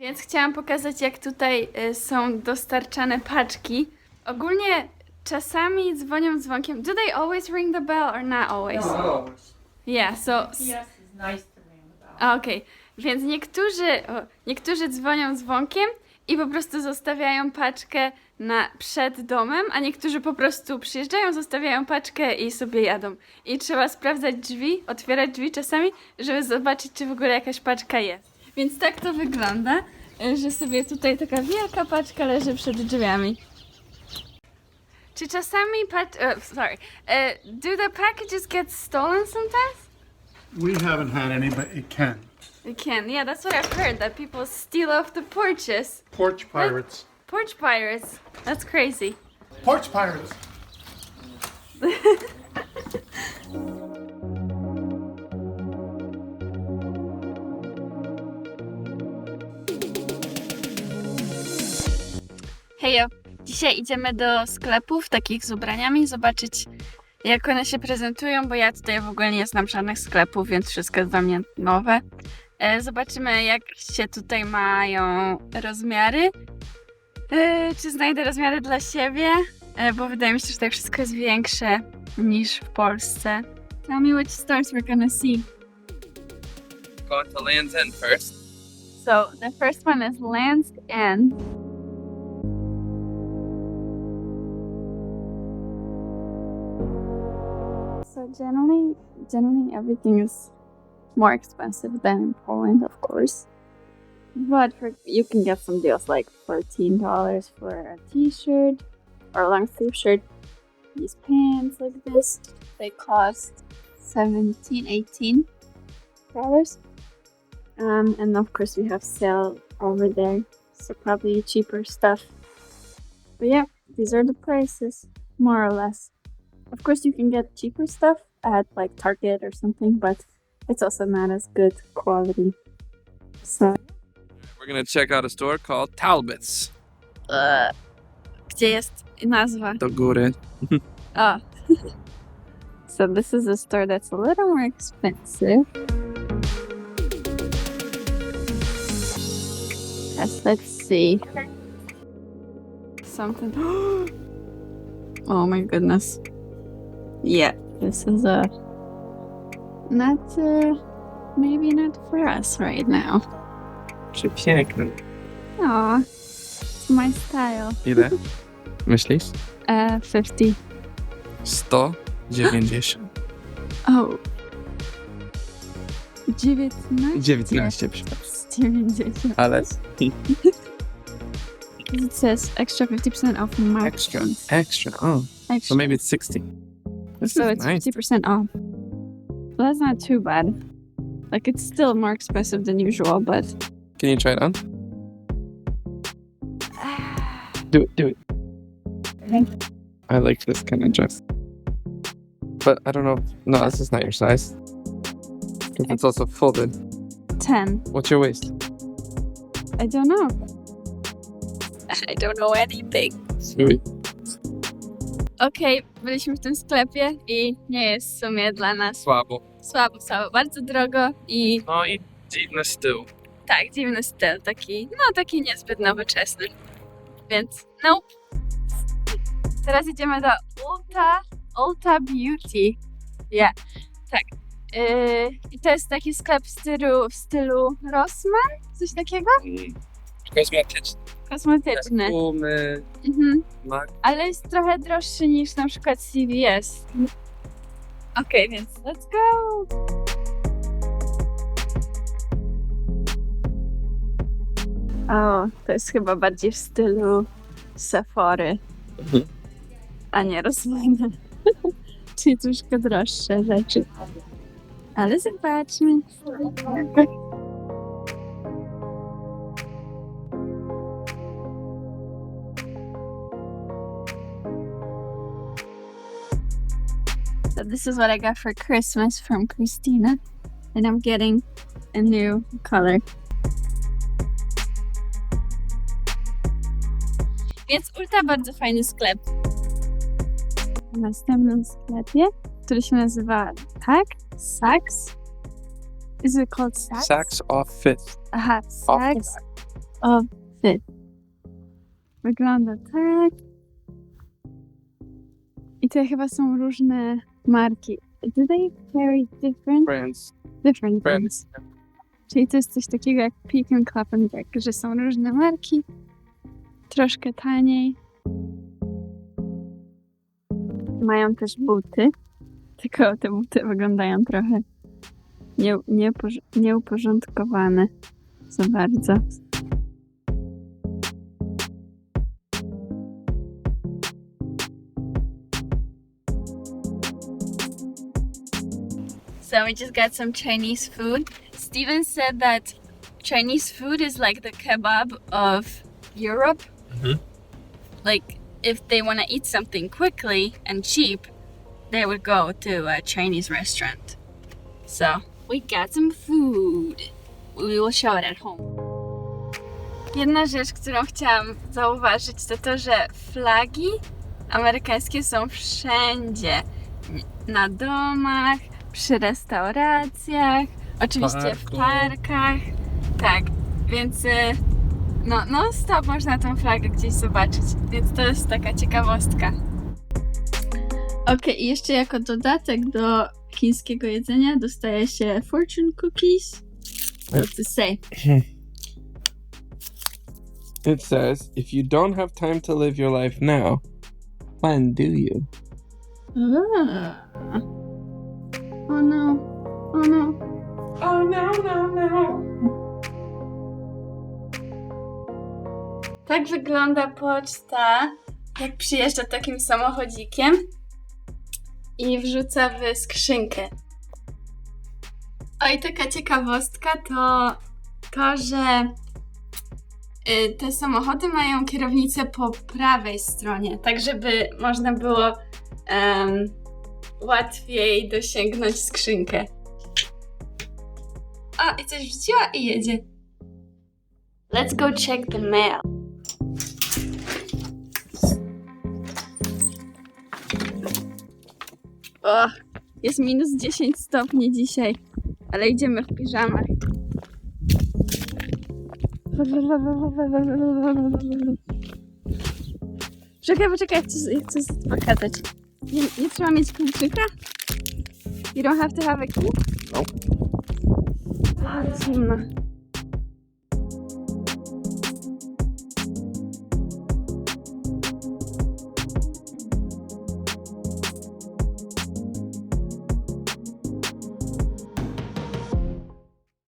Więc chciałam pokazać, jak tutaj y, są dostarczane paczki. Ogólnie czasami dzwonią dzwonkiem. Do they always ring the bell or not always? Yeah, so Yes, it's nice to ring the bell. A, Okej, więc niektórzy, o, niektórzy dzwonią dzwonkiem i po prostu zostawiają paczkę na, przed domem, a niektórzy po prostu przyjeżdżają, zostawiają paczkę i sobie jadą. I trzeba sprawdzać drzwi, otwierać drzwi czasami, żeby zobaczyć, czy w ogóle jakaś paczka jest. Więc tak to wygląda, że sobie tutaj taka wielka paczka leży przed drzwiami. Czy czasami pac... Uh, sorry. Uh, do the packages get stolen sometimes? We haven't had any, but it can. They can. Yeah, that's what I've heard. That people steal off the porches. Porch pirates. Porch pirates. That's crazy. Porch pirates. Hejo. Dzisiaj idziemy do sklepów takich z ubraniami, zobaczyć jak one się prezentują, bo ja tutaj w ogóle nie znam żadnych sklepów, więc wszystko jest dla mnie nowe. E, Zobaczymy jak się tutaj mają rozmiary. E, Czy znajdę rozmiary dla siebie, E, bo wydaje mi się, że tutaj wszystko jest większe niż w Polsce. Tell me which stores we're gonna see. Go to Land's End first. So the first one is Land's End. Generally, generally everything is more expensive than in Poland, of course. But for, you can get some deals like fourteen dollars for a T-shirt or a long sleeve shirt. These pants like this, they cost 17 18 dollars. Um, and of course we have sale over there, so probably cheaper stuff. But yeah, these are the prices, more or less. Of course, you can get cheaper stuff at like Target or something, but it's also not as good quality. So, We're gonna check out a store called Talbot's. uh, gdzie jest nazwa? Do góry. Oh. so this is a store that's a little more expensive. Yes, let's see. Something. oh my goodness. Yeah, this is a not uh, maybe not for us right now. Przepiękny. Aw, it's my style. Ile? Myślisz? Uh, 50. 190. Oh. 19? 19, przepraszam. 90. Ale It says extra 50% off March. extra. Extra. Oh, Extra. so maybe it's 60. This So it's nice. 50% off. Well, that's not too bad. Like, it's still more expensive than usual, but. Can you try it on? Do it, do it. I like this kind of dress. But I don't know. No, this is not your size. it's also folded. 10. What's your waist? I don't know. I don't know anything. Sweet. Okej, byliśmy w tym sklepie i nie jest w sumie dla nas Słabo. słabo, słabo, bardzo drogo i No i dziwny styl. tak, dziwny styl, taki, no taki niezbyt nowoczesny. Więc, no. Teraz idziemy do Ulta, Ulta Beauty. Yeah, tak. Yy, I to jest taki sklep w stylu, w stylu Rossmann, coś takiego? Mm. Kosmetyczny. Perfumy, Mhm. mak. Ale jest trochę droższy niż na przykład CVS. Okej, więc let's go! O, to jest chyba bardziej w stylu Sephory, Mhm. a nie Rossmana. Czyli troszkę droższe rzeczy. Ale zobaczmy. So this is what I got for Christmas from Christina. And I'm getting a new color. Więc Ulta bardzo fajny sklep. W następnym sklepie, który się nazywa tak? Saks? Is it called Saks? Saks off fifth. Aha, Off Saks of Fifth. Wygląda tak. I to chyba są różne marki. Do they carry different, Brands. different Brands. Czyli to jest coś takiego jak Pick and Clap and Back, że są różne marki, troszkę taniej. Mają też buty, tylko te buty wyglądają trochę nie, nieporz- nieuporządkowane za bardzo. So we just got some Chinese food. Steven said that Chinese food is like the kebab of Europe. Mm-hmm. Like if they want to eat something quickly and cheap, they would go to a Chinese restaurant. So we got some food. We will show it at home. Jedna rzecz, którą chciałam zauważyć, to to, że flagi amerykańskie są wszędzie. Na domach, przy restauracjach, oczywiście w Parku. parkach. Tak, więc y, no, no stop można tą flagę gdzieś zobaczyć, więc to jest taka ciekawostka. Okej, i jeszcze jako dodatek do chińskiego jedzenia dostaje się fortune cookies. What to say? It says, if you don't have time to live your life now, when do you? Ah. Oh no. Oh no. Oh no, no, no. Tak wygląda poczta, jak przyjeżdża takim samochodzikiem i wrzuca w skrzynkę. O i taka ciekawostka to to, że y, te samochody mają kierownicę po prawej stronie, tak żeby można było em, łatwiej dosięgnąć skrzynkę. O, i coś wrzuciła i jedzie. Let's go check the mail. O, jest minus 10 stopni dzisiaj, ale idziemy w piżamach. Czekaj, poczekaj, chcę, chcę pokazać. You, you try Miss Kintsuka? You don't have to have a key? Nope.